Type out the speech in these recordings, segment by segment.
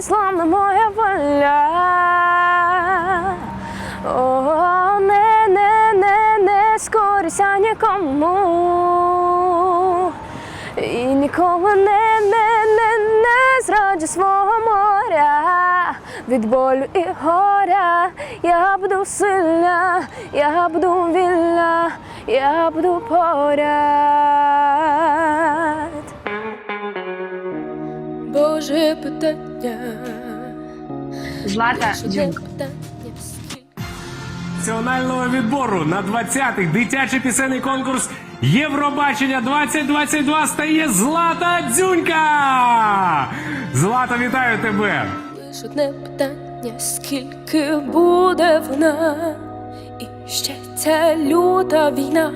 незламна моя воля. О, не, не, не, не скорися нікому. І ніколи не, не, не, не зраджу свого моря від болю і горя. Я буду сильна, я буду вільна, я буду поряд. Злата Дзюнько. національного відбору на 20-й дитячий пісенний конкурс Євробачення 2022 стає Злата Дзюнька! Злата, вітаю тебе! Одне питання, скільки буде вона, і ще ця люта війна.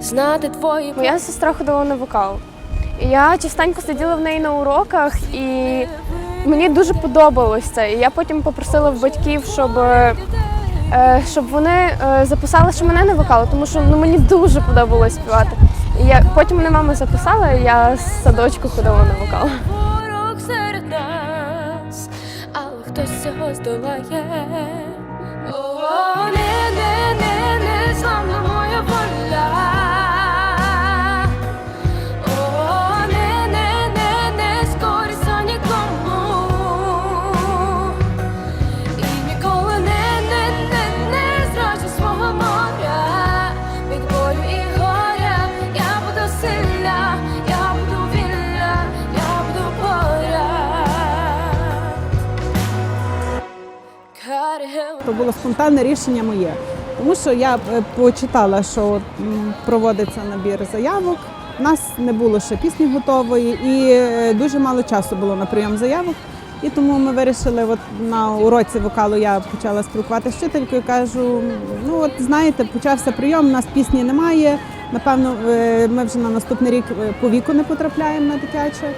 Знати твої моя сестра ходила на вокал. Я частенько сиділа в неї на уроках, і мені дуже подобалось це. І я потім попросила в батьків, щоб, е, щоб вони е, записали ще мене на вокал, тому що ну, мені дуже подобалось співати. І я, потім мене мама записала, і я з садочку ходила на вокал. Хтось цього здолає. То було спонтанне рішення моє. Тому що я е, почитала, що проводиться набір заявок. У нас не було ще пісні готової, і е, дуже мало часу було на прийом заявок. І тому ми вирішили, от на уроці вокалу я почала спілкуватися з вчителькою. Кажу: ну от знаєте, почався прийом, у нас пісні немає. Напевно, е, ми вже на наступний рік по віку не потрапляємо на дитяче.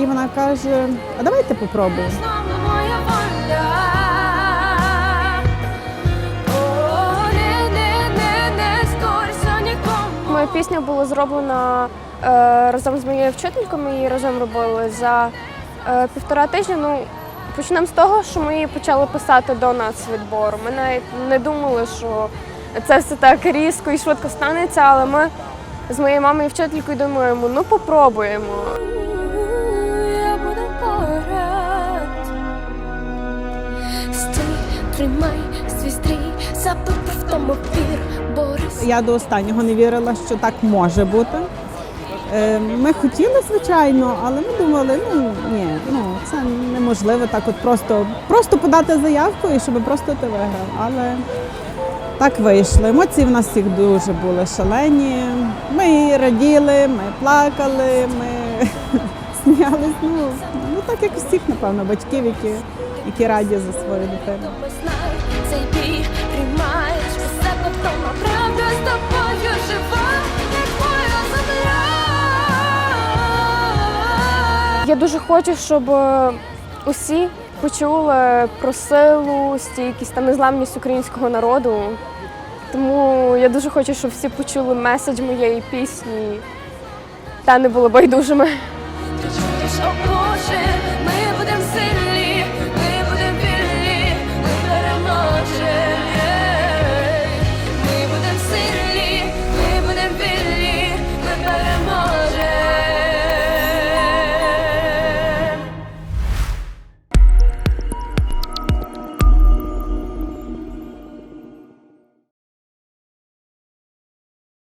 І вона каже: а давайте попробуємо. Пісня була зроблена е, разом з моєю вчителькою. Ми її разом робили за е, півтора тижня. Ну, почнемо з того, що ми її почали писати до нацвідбору. Ми навіть не думали, що це все так різко і швидко станеться, але ми з моєю мамою і вчителькою думаємо, ну попробуємо. Тримай свій стрій, запити в тому пір. Я до останнього не вірила, що так може бути. Е, Ми хотіли, звичайно, але ми думали, ну ні, ну це неможливо так, от просто, просто подати заявку і щоб просто ти виграв. Але так вийшло. Емоції в нас всіх дуже були шалені. Ми раділи, ми плакали, ми сміялись. Ну, ну так як всіх, напевно, батьків, які, які раді за свою дитину. Я дуже хочу, щоб е, усі почули про силу, стійкість та незламність українського народу. Тому я дуже хочу, щоб всі почули меседж моєї пісні та не були байдужими. О Боже,